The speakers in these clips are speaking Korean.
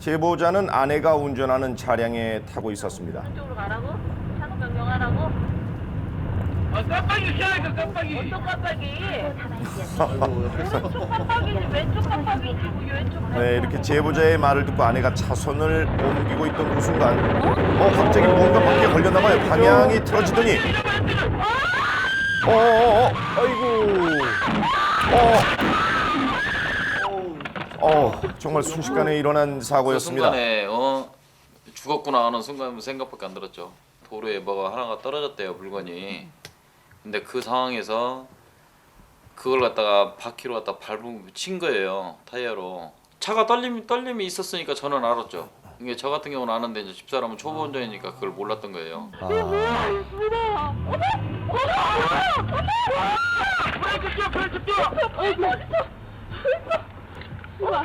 제보자는 아내가 운전하는 차량에 타고 있었습니다. 쪽으로 가라고? 차도 변경하라고? 아, 깜빡이 켜야니까 깜빡이. 어떤 깜빡이? 왼쪽 깜빡이지 왼쪽 깜빡이지 뭐 왼쪽 네, 이렇게 제보자의 말을 듣고 아내가 차선을 옮기고 있던 그 순간 어 갑자기 뭔가 바퀴에 걸렸나 봐요. 방향이 틀어지더니 어, 어, 어, 아이고. 어. 어, 정말 순식간에 일어난 그 사고였습니다. 순간에 어 죽었구나 하는 순간 생각밖에 안 들었죠. 도로에 뭐가 하나가 떨어졌대요 물건이. 근데 그 상황에서 그걸 갖다가 바퀴로 갖다 밟은 친 거예요 타이어로. 차가 떨림이 떨림이 있었으니까 저는 알았죠. 이게 저 같은 경우는 아는데 이제 집사람은 초보 운전이니까 그걸 몰랐던 거예요. 껴.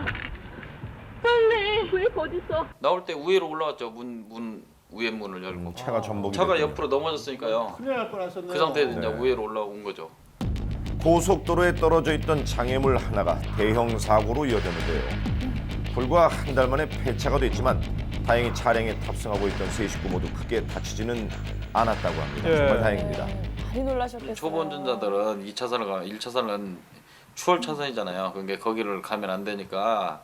빨리 브레이크 어딨어? 나올 때 우회로 올라왔죠. 문 문 위에 문을 열고. 차가 전복이 차가 됐군요. 옆으로 넘어졌으니까요. 큰일 날 뻔하셨네요. 그 상태에서 이제 네. 우회로 올라온 거죠. 고속도로에 떨어져 있던 장애물 하나가 대형 사고로 이어졌는데요. 불과 한 달 만에 폐차가 됐지만 다행히 차량에 탑승하고 있던 세 식구 모두 크게 다치지는 않았다고 합니다. 예. 정말 다행입니다. 많이 놀라셨겠어요. 초보 운전자들은 2차선을 가 1차선은 추월 차선이잖아요. 그러니까 거기를 가면 안 되니까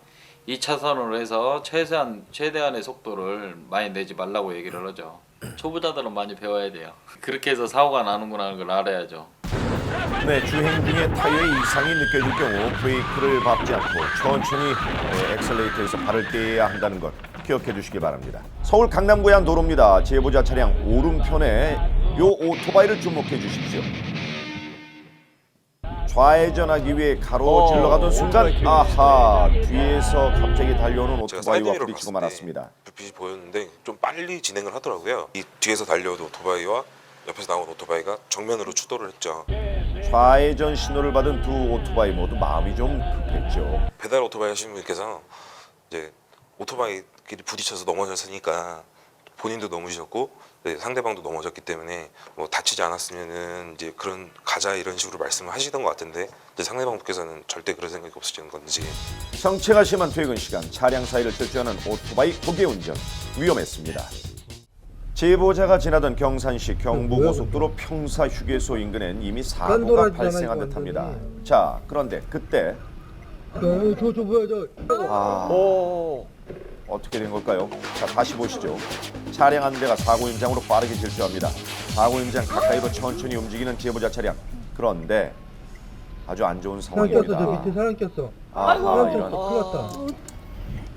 2차선으로 해서 최대한 최대한의 속도를 많이 내지 말라고 얘기를 하죠. 초보자들은 많이 배워야 돼요. 그렇게 해서 사고가 나는구나 하는 걸 알아야죠. 네, 주행 중에 타이어에 이상이 느껴질 경우 브레이크를 밟지 않고 천천히 네, 엑셀레이터에서 발을 떼야 한다는 것 기억해 주시기 바랍니다. 서울 강남고양 도로입니다. 제보자 차량 오른편에 요 오토바이를 주목해 주십시오. 좌회전하기 위해 가로질러 가던 순간 아하 뒤에서 갑자기 달려오는 제가 오토바이와 사이드미러 부딪히고 말았습니다. 불빛이 보였는데 좀 빨리 진행을 하더라고요. 이 뒤에서 달려오던 오토바이와 옆에서 나온 오토바이가 정면으로 추돌을 했죠. 좌회전 신호를 받은 두 오토바이 모두 마음이 좀 급했죠. 배달 오토바이 하시는 분께서 이제 오토바이끼리 부딪혀서 넘어졌으니까 본인도 네, 상대방도 넘어졌기 때문에 뭐 다치지 않았으면은 이제 그런 가자 이런 식으로 말씀을 하시던 것 같은데 이제 상대방께서는 절대 그런 생각이 없으시는 건지 성체가 심한 퇴근 시간 차량 사이를 질주하는 오토바이 고개 운전 위험했습니다. 제보자가 지나던 경산시 경부고속도로 평사 휴게소 인근엔 이미 사고가 발생한 듯합니다. 자 그런데 그때 저, 저 뭐야 저. 아 어떻게 된 걸까요? 자 다시 보시죠. 차량 한 대가 사고 현장으로 빠르게 질주합니다. 사고 현장 가까이로 천천히 움직이는 제보자 차량. 그런데 아주 안 좋은 사람 꼈어 저 상황입니다. 밑에 사람 꼈어. 아하, 사람 이런. 꼈어. 큰일 났다.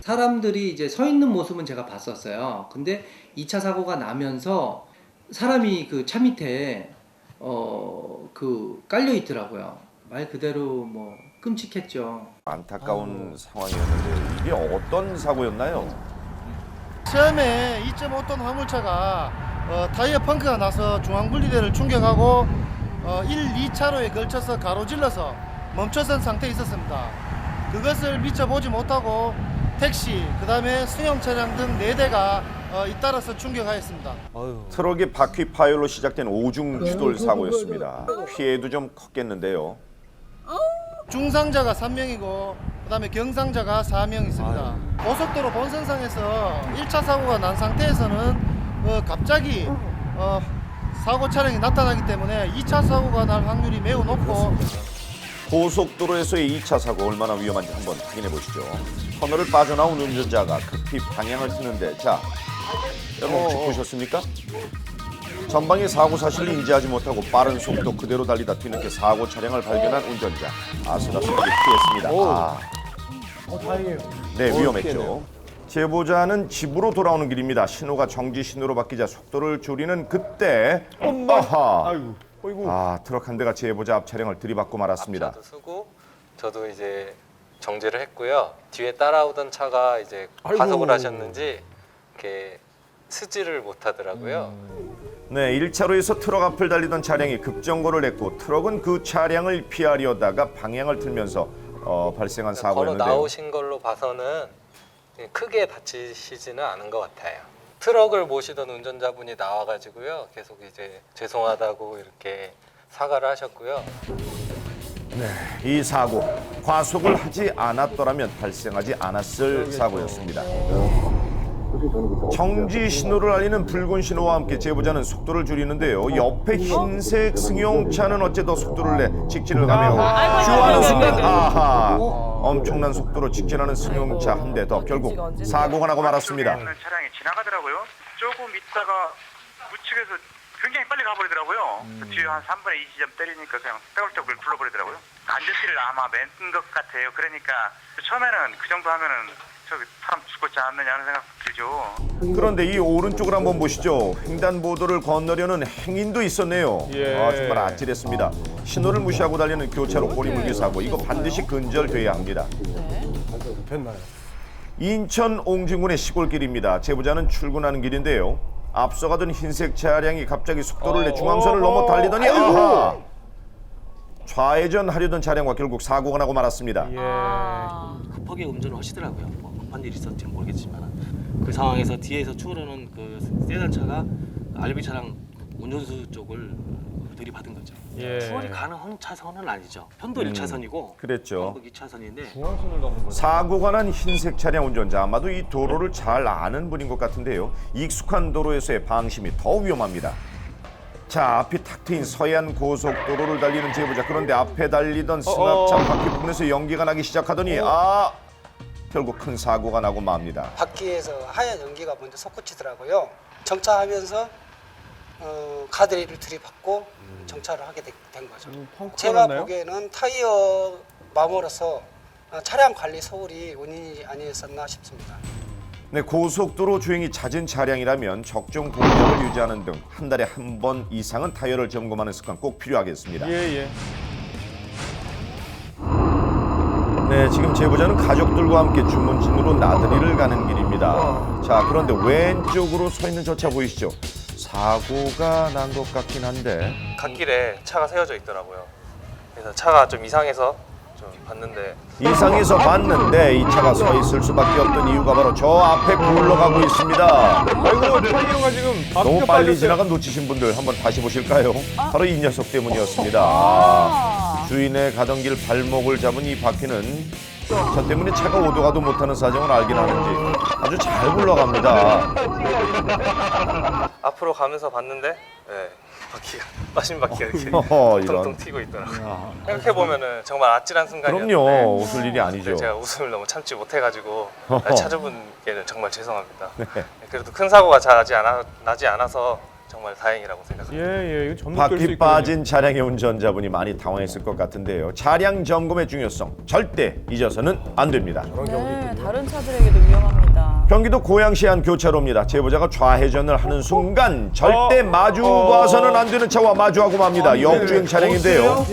사람들이 이제 서 있는 모습은 제가 봤었어요. 근데 2차 사고가 나면서 사람이 그 차 밑에 어 그 깔려 있더라고요. 말 그대로 뭐 끔찍했죠. 안타까운 상황이었는데 이게 어떤 사고였나요? 처음에 2.5톤 화물차가 어, 타이어 펑크가 나서 중앙분리대를 충격하고 어, 1, 2차로에 걸쳐서 가로질러서 멈춰선 상태에 있었습니다. 그것을 미처 보지 못하고 택시, 그 다음에 승용 차량 등 4대가 어, 잇따라서 충격하였습니다. 트럭의 바퀴 파열로 시작된 오중 추돌 사고였습니다. 피해도 좀 컸겠는데요. 중상자가 3명이고 그다음에 경상자가 4명 있습니다. 고속도로 본선상에서 1차 사고가 난 상태에서는 어, 갑자기 어, 사고 차량이 나타나기 때문에 2차 사고가 날 확률이 매우 높고 고속도로에서의 2차 사고 얼마나 위험한지 한번 확인해 보시죠. 터널을 빠져나온 운전자가 급히 방향을 트는데 자, 여러분 혹시 보셨습니까? 전방의 사고 사실을 인지하지 못하고 빠른 속도 그대로 달리다 뒤늦게 사고 차량을 발견한 운전자 아슬아슬하게 피했습니다. 아, 어, 다행이에요. 네, 위험했죠. 제보자는 집으로 돌아오는 길입니다. 신호가 정지 신호로 바뀌자 속도를 줄이는 그때 아하, 아이고. 어이구. 아 트럭 한 대가 제보자 앞 차량을 들이받고 말았습니다. 앞차도 쓰고 저도 이제 정지를 했고요. 뒤에 따라오던 차가 이제 아이고. 과속을 하셨는지 이렇게 스지를 못 하더라고요. 네, 1차로에서 트럭 앞을 달리던 차량이 급정거를 했고 트럭은 그 차량을 피하려다가 방향을 틀면서 어, 발생한 걸어 사고였는데 요. 나오신 걸로 봐서는 크게 다치시지는 않은 것 같아요. 트럭을 모시던 운전자분이 나와가지고요. 계속 이제 죄송하다고 이렇게 사과를 하셨고요. 이 사고 과속을 하지 않았더라면 발생하지 않았을 사고였습니다. 정지 신호를 알리는 붉은 신호와 함께 제보자는 속도를 줄이는데요. 옆에 흰색 승용차는 어째 더 속도를 내 직진을 가며 주하는 순간 아하 엄청난 속도로 직진하는 승용차 한 대 더 결국 사고가 나고 말았습니다. 차량이 지나가더라고요. 조금 있다가 우측에서 굉장히 빨리 가버리더라고요. 그 뒤에 한 3분의 2 지점 때리니까 그냥 빼골적을 불러버리더라고요. 안전띠를 아마 맨 것 같아요. 그러니까 처음에는 그 정도 하면은 저기 사람 죽었지 않느냐 하는 생각 들죠. 그런데 이 오른쪽을 한번 보시죠. 횡단보도를 건너려는 행인도 있었네요. 예. 아, 정말 아찔했습니다. 신호를 무시하고 달리는 교차로 꼬리물기 사고 이거 반드시 근절돼야 합니다. 됐나요? 인천 옹진군의 시골길입니다. 제보자는 출근하는 길인데요. 앞서가던 흰색 차량이 갑자기 속도를 내 중앙선을 넘어 달리더니 아하! 좌회전 하려던 차량과 결국 사고가 나고 말았습니다. 예. 급하게 운전을 하시더라고요. 뭐 급한 일이 있었지는 모르겠지만 그 상황에서 뒤에서 추월하는 그 세단 차가 알비 차량 운전수 쪽을 들이받은 거죠. 예. 추월이 가능한 차선은 아니죠. 편도 1차선이고 그랬죠. 방북 2차선인데 중앙선을 넘은 거죠. 사고가 난 흰색 차량 운전자 아마도 이 도로를 잘 아는 분인 것 같은데요. 익숙한 도로에서의 방심이 더 위험합니다. 자, 앞이 탁 트인 서해안 고속도로를 달리는 제보자. 그런데 앞에 달리던 승합차 바퀴 부분에서 연기가 나기 시작하더니 아 결국 큰 사고가 나고 맙니다. 바퀴에서 하얀 연기가 먼저 솟구치더라고요. 정차하면서 어, 가드레일을 들이받고 정차를 하게 되- 된 거죠. 펑크가 제가 났나요? 보기에는 타이어 마모라서 어, 차량 관리 소홀이 원인이 아니었었나 싶습니다. 네, 고속도로 주행이 잦은 차량이라면 적정 공력을 유지하는 등 한 달에 한 번 이상은 타이어를 점검하는 습관 꼭 필요하겠습니다. 예, 예. 네, 지금 제보자는 가족들과 함께 주문진으로 나들이를 가는 길입니다. 자, 그런데 왼쪽으로 서 있는 저 차 보이시죠? 사고가 난 것 같긴 한데 갓길에 차가 세워져 있더라고요. 그래서 차가 좀 이상해서 좀 봤는데 이상해서 봤는데 이 차가 서 있을 수밖에 없던 이유가 바로 저 앞에 굴러가고 있습니다. 아이고, 타이어가 지금 너무 빨리. 지나간 놓치신 분들 한번 다시 보실까요? 바로 이 녀석 때문이었습니다. 아, 주인의 가던 길 발목을 잡은 이 바퀴는 저 때문에 차가 오도 가도 못하는 사정을 알긴 하는지 아주 잘 굴러갑니다. 앞으로 가면서 봤는데 네, 바퀴가 빠진 바퀴가 이렇게 이런. 텅텅 튀고 있더라고요. 생각해 보면은 정말 아찔한 순간이었는데 그럼요. 웃을 일이 아니죠. 제가 웃음을 너무 참지 못해가지고. 찾아분께는 정말 죄송합니다. 그래도 큰 사고가 잘 나지, 않아, 나지 않아서 정말 다행이라고 생각합니다. 예, 예. 이거 전국 될수 바퀴 있거든요. 빠진 차량의 운전자분이 많이 당황했을 것 같은데요. 차량 점검의 중요성 절대 잊어서는 안 됩니다. 네, 다른 차들에게도 위험합니다. 경기도 고양시 한 교차로입니다. 제보자가 좌회전을 하는 순간 절대 마주 봐서는 안 되는 차와 마주하고 맙니다. 역주행 차량인데요.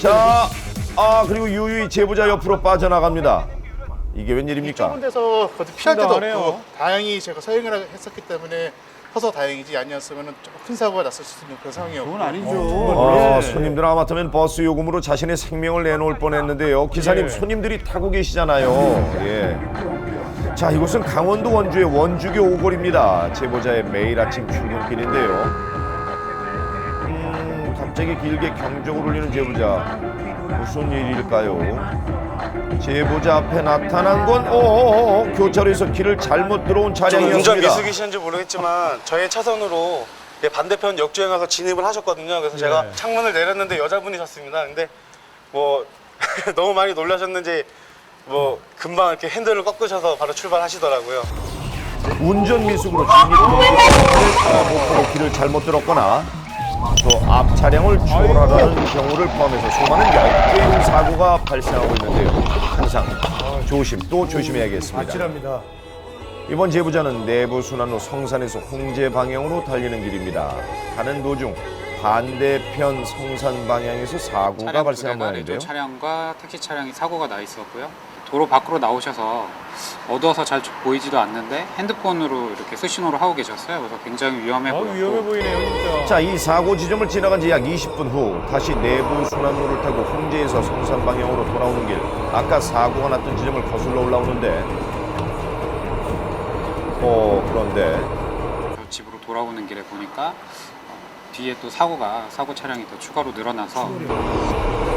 자, 아 그리고 유유히 제보자 옆으로 빠져나갑니다. 이게 웬일입니까? 데서 어디 피할 데도. 없고 다행히 제가 서행을 했었기 때문에 커서 다행이지 아니었으면 조금 큰 사고가 났을 수 있는 그런 상황이었고 그건 아니죠 아, 손님들 아마터면 버스 요금으로 자신의 생명을 내놓을 뻔했는데요. 기사님 손님들이 타고 계시잖아요. 예. 자, 이곳은 강원도 원주의 원주교 오골입니다. 제보자의 매일 아침 출근길인데요. 음, 갑자기 길게 경적을 울리는 제보자. 무슨 일일까요? 제보자 앞에 나타난 건 어어어 교차로에서 길을 잘못 들어온 저는 차량이었습니다. 운전 미숙이신지 모르겠지만 저의 차선으로 예, 반대편 역주행하서 진입을 하셨거든요. 그래서 제가 네. 창문을 내렸는데 여자분이셨습니다. 근데 뭐 너무 많이 놀라셨는지 뭐 금방 이렇게 핸들을 꺾으셔서 바로 출발하시더라고요. 운전 미숙으로 진입 길을 잘못 들었거나 또 앞 차량을 추월하려는 경우를 포함해서 수많은 역주행 사고가 발생하고 있는데요. 항상 조심 또 조심해야겠습니다. 아찔합니다. 이번 제보자는 내부 순환로 성산에서 홍제 방향으로 달리는 길입니다. 가는 도중 반대편 성산 방향에서 사고가 발생한 모양인데요. 차량과 택시 차량이 사고가 나 있었고요. 도로 밖으로 나오셔서 어두워서 잘 보이지도 않는데 핸드폰으로 이렇게 수신호를 하고 계셨어요. 그래서 굉장히 위험해 아, 보였고 위험해 보이네요, 진짜. 자, 이 사고 지점을 지나간 지 약 20분 후 다시 내부 순환로를 타고 홍제에서 성산 방향으로 돌아오는 길. 아까 사고가 났던 지점을 거슬러 올라오는데 어, 그런데 그 집으로 돌아오는 길에 보니까 어, 뒤에 또 사고가 사고 차량이 더 추가로 늘어나서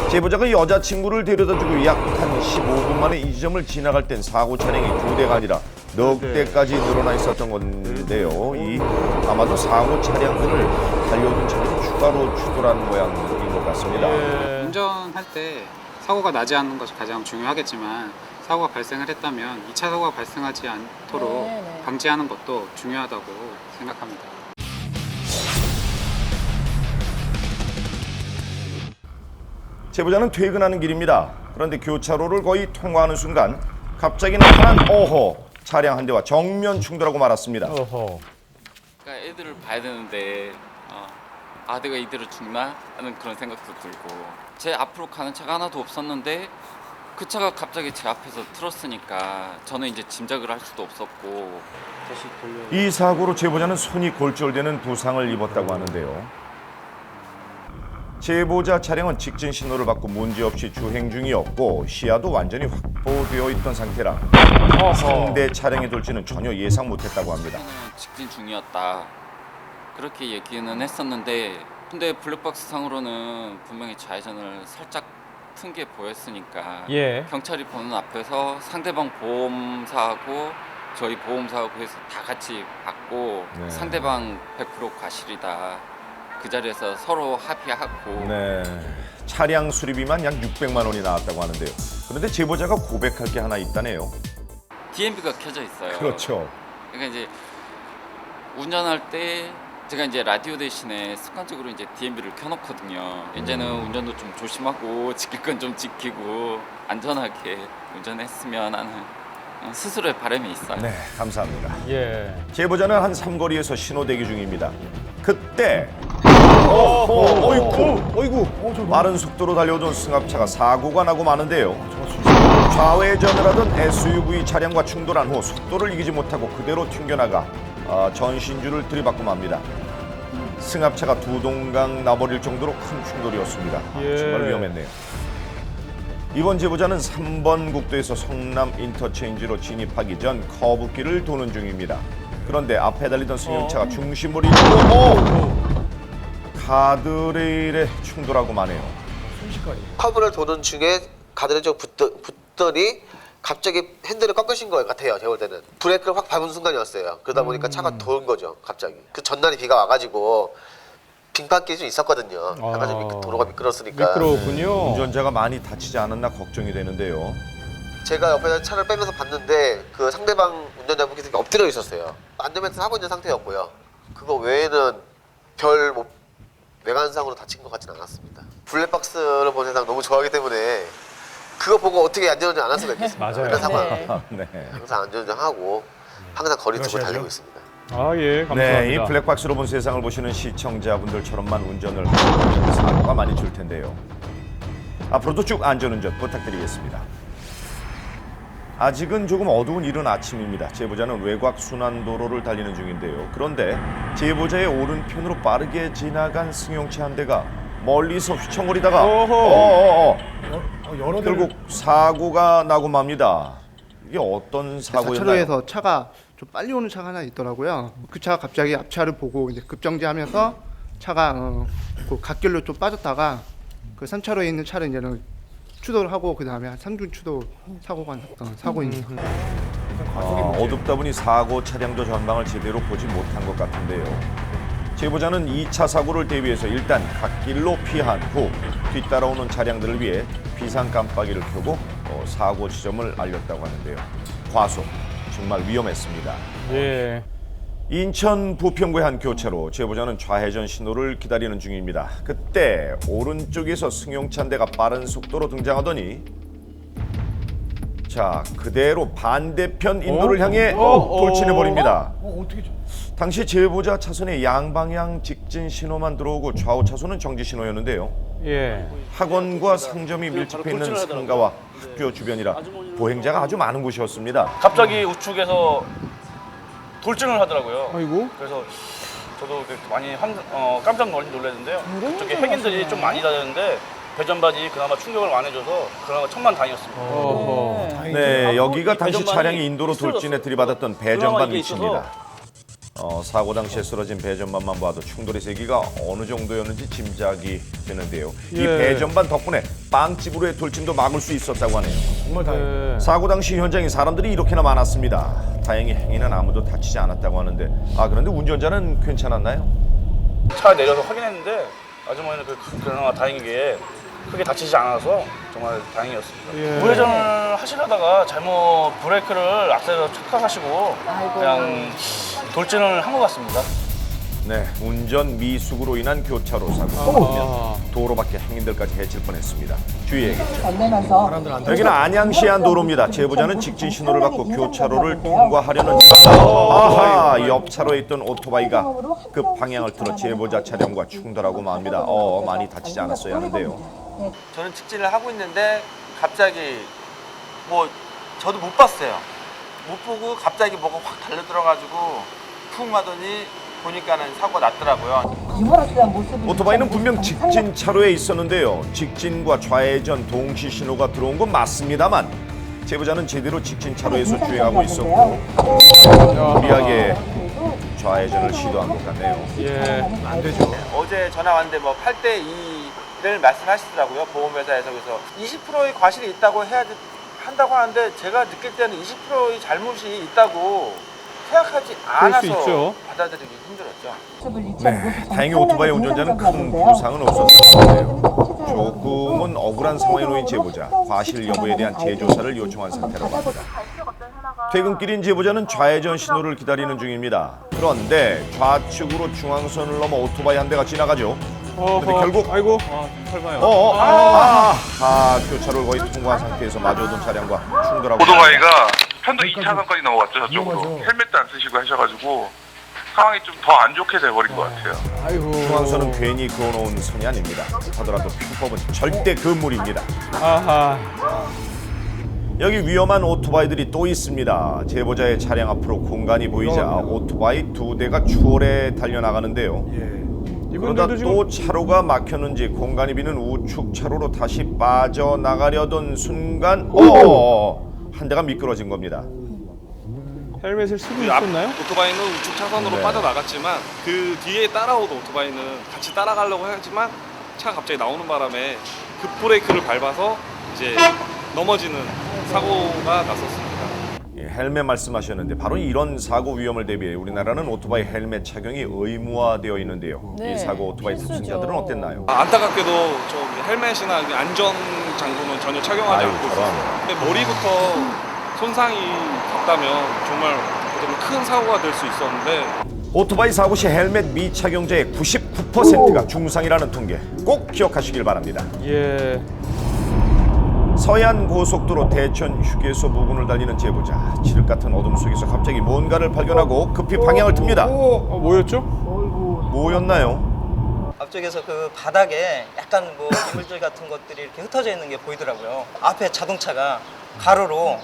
제보자가 여자친구를 데려다주고 약 한 15분 만에 이 지점을 지나갈 땐 사고 차량이 두 대가 아니라 넉 대까지 늘어나 있었던 건데요. 이 아마도 사고 차량들을 달려오던 차량이 추가로 추돌한 모양인 것 같습니다. 운전할 때 사고가 나지 않는 것이 가장 중요하겠지만 사고가 발생을 했다면 2차 사고가 발생하지 않도록 네, 네. 방지하는 것도 중요하다고 생각합니다. 제보자는 퇴근하는 길입니다. 그런데 교차로를 거의 통과하는 순간 갑자기 나타난 오호 차량 한 대와 정면 충돌하고 말았습니다. 어허. 그러니까 애들을 봐야 되는데 어, 아 내가 이대로 죽나 하는 그런 생각도 들고 제 앞으로 가는 차가 하나도 없었는데 그 차가 갑자기 제 앞에서 틀었으니까 저는 이제 짐작을 할 수도 없었고 이 사고로 제보자는 손이 골절되는 부상을 입었다고 하는데요. 제보자 차량은 직진 신호를 받고 문제없이 주행 중이었고 시야도 완전히 확보되어 있던 상태라 상대 차량의 돌진은 전혀 예상 못했다고 합니다. 직진 중이었다 그렇게 얘기는 했었는데 근데 블랙박스 상으로는 분명히 좌회전을 살짝 튼 게 보였으니까 예. 경찰이 보는 앞에서 상대방 보험사하고 저희 보험사하고 해서 다 같이 받고 네. 상대방 100% 과실이다. 그 자리에서 서로 합의하고 네. 차량 수리비만 약 600만 원이 나왔다고 하는데요. 그런데 제보자가 고백할 게 하나 있다네요. DMB가 켜져 있어요. 그렇죠. 그러니까 이제 운전할 때 제가 이제 라디오 대신에 습관적으로 이제 DMB를 켜놓거든요. 이제는 운전도 좀 조심하고 지킬 건 좀 지키고 안전하게 운전했으면 하는 어, 스스로의 바람이 있어요. 네, 감사합니다. 예. 제보자는 한 삼거리에서 신호 대기 중입니다. 그때 어, 어이구, 어이구, 빠른 속도로 달려오던 승합차가 사고가 나고 마는데요. 좌회전을 하던 SUV 차량과 충돌한 후 속도를 이기지 못하고 그대로 튕겨나가 아, 전신주를 들이받고 맙니다. 승합차가 두 동강 나버릴 정도로 큰 충돌이었습니다. 아, 예. 정말 위험했네요. 이번 제보자는 3번 국도에서 성남 인터체인지로 진입하기 전 커브길을 도는 중입니다. 그런데 앞에 달리던 승용차가 중심을 잃고 오! 가드레일에 충돌하고 마네요. 커브를 도는 중에 가드레일 쪽 붙더, 붙더니 갑자기 핸들을 꺾으신 것 같아요. 제가 볼 때는 브레이크를 확 밟은 순간이었어요. 그러다 보니까 차가 도는 거죠. 갑자기 그 전날에 비가 와가지고 빙판길이 좀 있었거든요. 약간 좀 미끄- 도로가 미끄러웠으니까 미끄러웠군요. 운전자가 많이 다치지 않았나 걱정이 되는데요. 제가 옆에서 차를 빼면서 봤는데 그 상대방 운전자분께서 엎드려 있었어요. 안전벨트 하고 있는 상태였고요. 그거 외에는 별 뭐, 외관상으로 다친 것 같지는 않았습니다. 블랙박스를 본 세상 너무 좋아하기 때문에 그거 보고 어떻게 안전운전 안 할 수가 있겠습니까? 맞아요. 이런 상황 네. 네. 항상 안전운전하고 항상 거리 두고 그러셔야죠. 달리고 있습니다. 아, 예. 감사합니다. 네, 이 블랙박스로 본 세상을 보시는 시청자분들처럼만 운전을 사고가 많이 줄 텐데요. 앞으로도 쭉 안전운전 부탁드리겠습니다. 아직은 조금 어두운 이른 아침입니다. 제보자는 외곽 순환도로를 달리는 중인데요. 그런데 제보자의 오른편으로 빠르게 지나간 승용차 한 대가 멀리서 휘청거리다가 어허. 어어어 여러 결국 사고가 나고 맙니다. 이게 어떤 사고였나요? 차로에서 차가 좀 빨리 오는 차가 하나 있더라고요. 그 차가 갑자기 앞차를 보고 이제 급정지하면서 차가 어, 그 갓길로 좀 빠졌다가 그 3차로에 있는 차를 이제는 추돌을 하고 그 다음에 삼중 추돌 사고가 났던 사고입니다. 아, 어둡다 보니 사고 차량도 전방을 제대로 보지 못한 것 같은데요. 제보자는 2차 사고를 대비해서 일단 갓길로 피한 후 뒤따라오는 차량들을 위해 비상 깜빡이를 켜고 어, 사고 지점을 알렸다고 하는데요. 과속 정말 위험했습니다. 예. 인천 부평구의 한 교차로 제보자는 좌회전 신호를 기다리는 중입니다. 그때 오른쪽에서 승용차 한 대가 빠른 속도로 등장하더니 자 그대로 반대편 인도를 어? 향해 어? 어? 돌진해 버립니다. 어, 어떻게 당시 제보자 차선에 양방향 직진 신호만 들어오고 좌우 차선은 정지 신호였는데요. 예. 학원과 상점이 밀집해 있는 상가와 학교 주변이라 보행자가 아주 많은 곳이었습니다. 갑자기 우측에서 돌진을 하더라고요. 아이고. 그래서 저도 그 많이 환, 어, 깜짝 놀- 놀랐는데요. 그쪽에 흑인들이 좀 많이 다녔는데 배전반이 그나마 충격을 안 해줘서 그나마 천만 다행이었습니다. 어허. 네, 여기가 당시 차량이 인도로 돌진에. 들이받았던 배전반 위치입니다. 어, 사고 당시에 쓰러진 배전반만 봐도 충돌의 세기가 어느 정도였는지 짐작이 되는데요. 이 예. 배전반 덕분에 빵집으로의 돌진도 막을 수 있었다고 하네요. 정말 다행. 사고 당시 현장에 사람들이 이렇게나 많았습니다. 다행히 행인은 아무도 다치지 않았다고 하는데 아 그런데 운전자는 괜찮았나요? 차 내려서 확인했는데 아주머니는 그 그나마 다행이게 크게 다치지 않아서 정말 다행이었습니다. 예. 우회전을 하시려다가 잘못 브레이크를 악셀을 착각하시고 아이고. 그냥 돌진을 한 것 같습니다. 네, 운전 미숙으로 인한 교차로 사고. 아. 도로 밖에 행인들까지 해칠 뻔했습니다. 주의해야겠죠. 건너면서 여기는 안양시 안 도로입니다. 제보자는 직진 신호를 받고 교차로를 통과하려는 차. 아하, 옆 차로에 있던 오토바이가 급 방향을 틀어 제보자 차량과 충돌하고 맙니다. 어, 많이 다치지 않았어야 하는데요. 저는 직진을 하고 있는데 갑자기 뭐 저도 못 봤어요. 못 보고 갑자기 뭐가 확 달려들어가지고 쿵 하더니 보니까는 사고가 났더라고요. 오토바이는 분명 직진 차로에 있었는데요. 직진과 좌회전 동시 신호가 들어온 건 맞습니다만 제보자는 제대로 직진 차로에서 주행하고 있었고 무리하게 좌회전을 시도한 것 같네요. 예. 안 되죠. 어제 전화 왔는데 뭐 8대 2를 말씀하시더라고요 보험회사에서 그래서 20%의 과실이 있다고 해야 돼- 한다고 하는데 제가 느낄 때는 20%의 잘못이 있다고 생각하지 않아서 있죠. 받아들이기 힘들었죠. 네, 다행히 오토바이 운전자는 큰 부상은 없었는데요. 조금은 억울한 상황에 놓인 제보자, 과실 여부에 대한 재조사를 요청한 상태라고 합니다. 퇴근길인 제보자는 좌회전 신호를 기다리는 중입니다. 그런데 좌측으로 중앙선을 넘어 오토바이 한 대가 지나가죠. 근데 결국 아이고. 아, 설마요. 어, 어, 아, 아, 교차로를 거의 통과한 상태에서 마주오던 차량과 충돌하고 오토바이가 편도 2차선까지 넘어갔죠 저쪽으로 헬멧도 안 쓰시고 하셔가지고 상황이 좀 더 안 좋게 돼버린 것 같아요 아이고. 중앙선은 괜히 그어놓은 선이 아닙니다. 하더라도 피법은 절대 금물입니다. 아하. 여기 위험한 오토바이들이 또 있습니다. 제보자의 차량 앞으로 공간이 보이자 오토바이 두 대가 추월해 달려나가는데요. 그러다 이분들도 지금 또 차로가 막혔는지 공간이 비는 우측 차로로 다시 빠져나가려던 순간 어, 한 대가 미끄러진 겁니다. 헬멧을 쓰고 그앞 있었나요? 오토바이는 우측 차선으로 네. 빠져나갔지만 그 뒤에 따라오던 오토바이는 같이 따라가려고 하지만 차가 갑자기 나오는 바람에 급 브레이크를 밟아서 이제 넘어지는 사고가 났었습니다. 예, 헬멧 말씀하셨는데 바로 이런 사고 위험을 대비해 우리나라는 오토바이 헬멧 착용이 의무화되어 있는데요. 네, 이 사고 오토바이 필수죠. 탑승자들은 어땠나요? 아, 안타깝게도 좀 헬멧이나 안전 장구는 전혀 착용하지 아유, 않고 저런. 있었어요. 근데 머리부터 손상이 갔다면 정말 좀큰 사고가 될 수 있었는데 오토바이 사고 시 헬멧 미착용자의 99%가 중상이라는 통계 꼭 기억하시길 바랍니다. 예. 서해안 고속도로 대천 휴게소 부근을 달리는 제보자 칠흑 같은 어둠 속에서 갑자기 뭔가를 발견하고 급히 방향을 틉니다. 어, 뭐였죠? 뭐였나요? 앞쪽에서 그 바닥에 약간 뭐 이물질 같은 것들이 이렇게 흩어져 있는 게 보이더라고요. 앞에 자동차가 가로로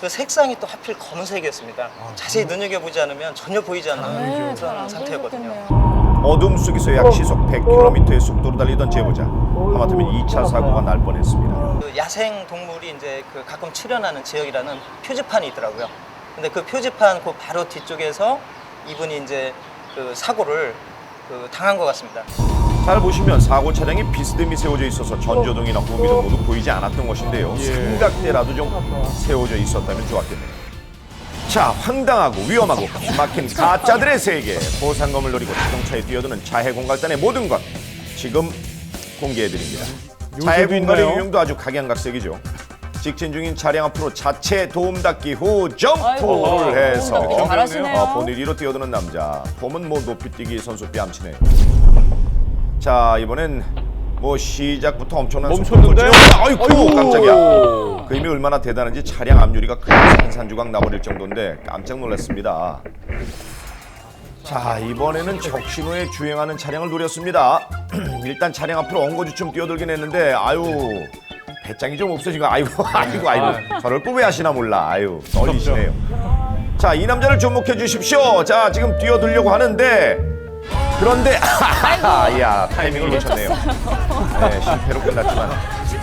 그 색상이 또 하필 검은색이었습니다. 자세히 눈여겨보지 않으면 전혀 보이지 않는 네, 잘안 그런 상태였거든요. 보이셨겠네요. 어둠 속에서 약 시속 100km의 속도로 달리던 제보자 하마터면 2차 사고가 날 뻔했습니다. 그 야생 동물이 이제 그 가끔 출현하는 지역이라는 표지판이 있더라고요. 근데 그 표지판 그 바로 뒤쪽에서 이분이 이제 그 사고를 그 당한 것 같습니다. 잘 보시면 사고 차량이 비스듬히 세워져 있어서 전조등이나 후미등 모두 보이지 않았던 것인데요. 예. 삼각대라도 좀 세워져 있었다면 좋았겠네요. 자, 황당하고 위험하고 기막힌 가짜들의 세계 보상금을 노리고 자동차에 뛰어드는 자해 공갈단의 모든 것 지금 공개해드립니다. 자해 공갈의 있나요? 유형도 아주 각양각색이죠. 직진 중인 차량 앞으로 자체 도움 닫기 후 점프를 해서 도움 닫기 잘하시네요. 어, 본일 위로 뛰어드는 남자 폼은 뭐 높이뛰기 선수 뺨치네요. 자 이번엔 뭐 시작부터 엄청난 멈췄는데? 아이고 아이고. 깜짝이야. 그 힘이 얼마나 대단한지 차량 앞유리가 그냥 산산조각 나버릴 정도인데 깜짝 놀랐습니다. 자 이번에는 적신호에 주행하는 차량을 노렸습니다. 일단 차량 앞으로 엉거주춤 뛰어들긴 했는데 아유 배짱이 좀거 아이고 아이고 아이고 저럴 걸왜 하시나 몰라 아유 떨리시네요. 자 이 남자를 주목해 주십시오. 자 지금 뛰어들려고 하는데 그런데 야 타이밍을 놓쳤네요. 네 실패로 끝났지만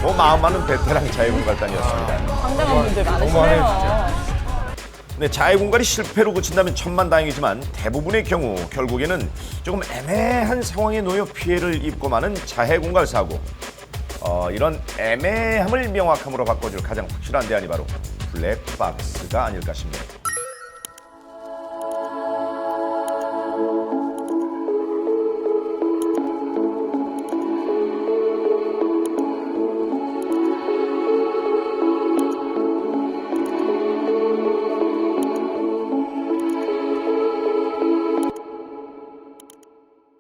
뭐 마음만은 베테랑 자유공갈단이었습니다. 황당한 분들 많으시네요. 네, 자해공갈이 실패로 그친다면 천만다행이지만 대부분의 경우 결국에는 조금 애매한 상황에 놓여 피해를 입고 마는 자해공갈 사고. 어, 이런 애매함을 명확함으로 바꿔줄 가장 확실한 대안이 바로 블랙박스가 아닐까 싶네요.